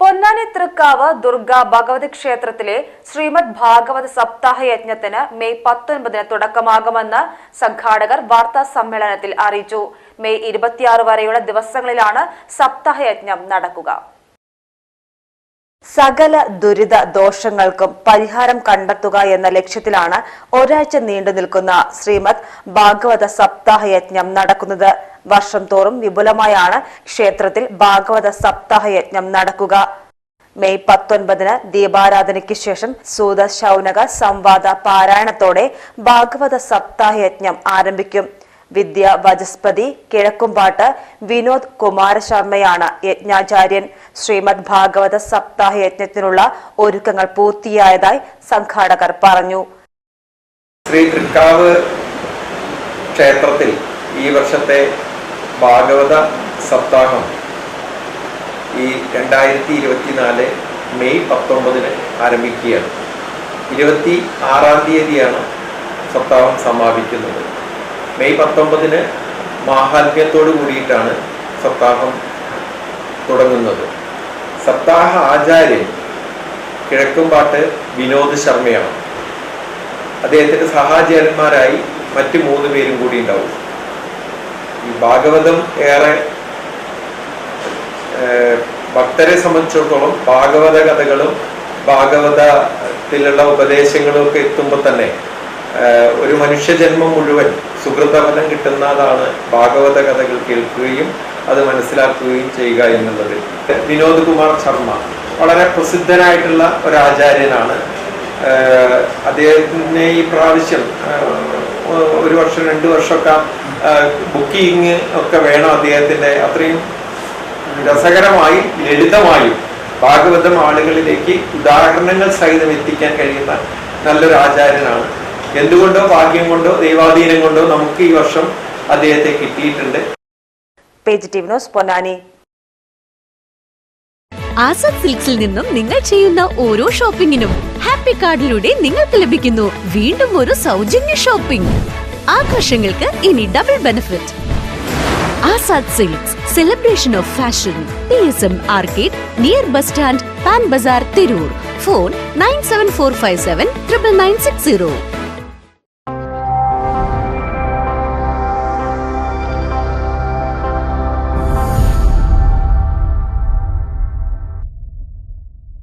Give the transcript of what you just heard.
പൊന്നാനി തൃക്കാവ് ദുർഗ ഭഗവതി ക്ഷേത്രത്തിലെ ശ്രീമദ് ഭാഗവത സപ്താഹ യജ്ഞത്തിന് മെയ് പത്തൊൻപതിന് തുടക്കമാകുമെന്ന് സംഘാടകർ വാർത്താ സമ്മേളനത്തിൽ അറിയിച്ചു. മെയ് ഇരുപത്തിയാറ് വരെയുള്ള ദിവസങ്ങളിലാണ് സപ്താഹ യജ്ഞം നടക്കുക. സകല ദുരിത ദോഷങ്ങൾക്കും പരിഹാരം കണ്ടെത്തുക എന്ന ലക്ഷ്യത്തിലാണ് ഒരാഴ്ച നീണ്ടു നിൽക്കുന്ന ശ്രീമദ് ഭാഗവത സപ്താഹ യജ്ഞം നടക്കുന്നത്. വർഷം തോറും വിപുലമായാണ് ക്ഷേത്രത്തിൽ ഭാഗവത സപ്താഹ യജ്ഞം നടക്കുക. മെയ് പത്തൊൻപതിന് ദീപാരാധനയ്ക്ക് ശേഷം സൂത ശൗനക സംവാദ പാരായണത്തോടെ ഭാഗവത സപ്താഹ യജ്ഞം ആരംഭിക്കും. വിദ്യ വചസ്പതി കിഴക്കുംപാട്ട് വിനോദ് കുമാരശർമ്മയാണ് യജ്ഞാചാര്യൻ. ശ്രീമദ് ഭാഗവത സപ്താഹ യജ്ഞത്തിനുള്ള ഒരുക്കങ്ങൾ പൂർത്തിയായതായി സംഘാടകർ പറഞ്ഞു. ശ്രീ തൃക്കാവ് ക്ഷേത്രത്തിൽ ഈ വർഷത്തെ ഭാഗവത സപ്താഹം ഈ രണ്ടായിരത്തി ഇരുപത്തിനാല് മെയ് പത്തൊമ്പതിന് ആരംഭിക്കുകയാണ്. ഇരുപത്തി ആറാം തീയതിയാണ് സപ്താഹം സമാപിക്കുന്നത്. മെയ് പത്തൊമ്പതിന് മാഹാത്മ്യത്തോടു കൂടിയിട്ടാണ് സപ്താഹം തുടങ്ങുന്നത്. സപ്താഹ ആചാര്യൻ കിഴക്കുംപാട്ട് വിനോദ് ശർമ്മയാണ്. അദ്ദേഹത്തിന്റെ സഹാചാര്യന്മാരായി മറ്റു മൂന്ന് പേരും കൂടി ഉണ്ടാവും. ഈ ഭാഗവതം ഏറെ ഭക്തരെ സംബന്ധിച്ചിടത്തോളം ഭാഗവത കഥകളും ഭാഗവതത്തിലുള്ള ഉപദേശങ്ങളും ഒക്കെ എത്തുമ്പോൾ തന്നെ ഒരു മനുഷ്യജന്മം മുഴുവൻ സുഹൃതഫലം കിട്ടുന്നതാണ് ഭാഗവത കഥകൾ കേൾക്കുകയും അത് മനസ്സിലാക്കുകയും ചെയ്യുക എന്നുള്ളത്. വിനോദ് കുമാർ ശർമ്മ വളരെ പ്രസിദ്ധനായിട്ടുള്ള ഒരു ആചാര്യനാണ് അദ്ദേഹത്തിന് ഈ പ്രാവശ്യം ഒരു വർഷം രണ്ട് വർഷമൊക്കെ ബുക്കിംഗ് ഒക്കെ വേണം അദ്ദേഹത്തിന്റെ അത്രയും രസകരമായി ലളിതമായും ഭാഗവതം ആളുകളിലേക്ക് ഉദാഹരണങ്ങൾ സഹിതം എത്തിക്കാൻ കഴിയുന്ന നല്ലൊരു ആചാര്യനാണ്. എന്തുകൊണ്ടോ ഭാഗ്യം കൊണ്ടോ ദൈവാധീനം കൊണ്ടോ നമുക്ക് ഈ വർഷം അദ്ദേഹത്തെ കിട്ടിയിട്ടുണ്ട്. Page T news Ponnani. Azad സിൽക്സിൽ നിന്നും നിങ്ങൾ ചെയ്യുന്ന ഓരോ ഷോപ്പിംഗിനും ഹാപ്പി കാർഡിലൂടെ നിങ്ങൾക്ക് ലഭിക്കുന്നു വീണ്ടും ഒരു സൗജന്യ ഷോപ്പിംഗ്. ആഘോഷങ്ങൾക്ക് ഇനി double benefit Azad silks celebration of fashion P S M arcade near bus stand Pan Bazar Tirur phone nine seven four five seven triple nine six zero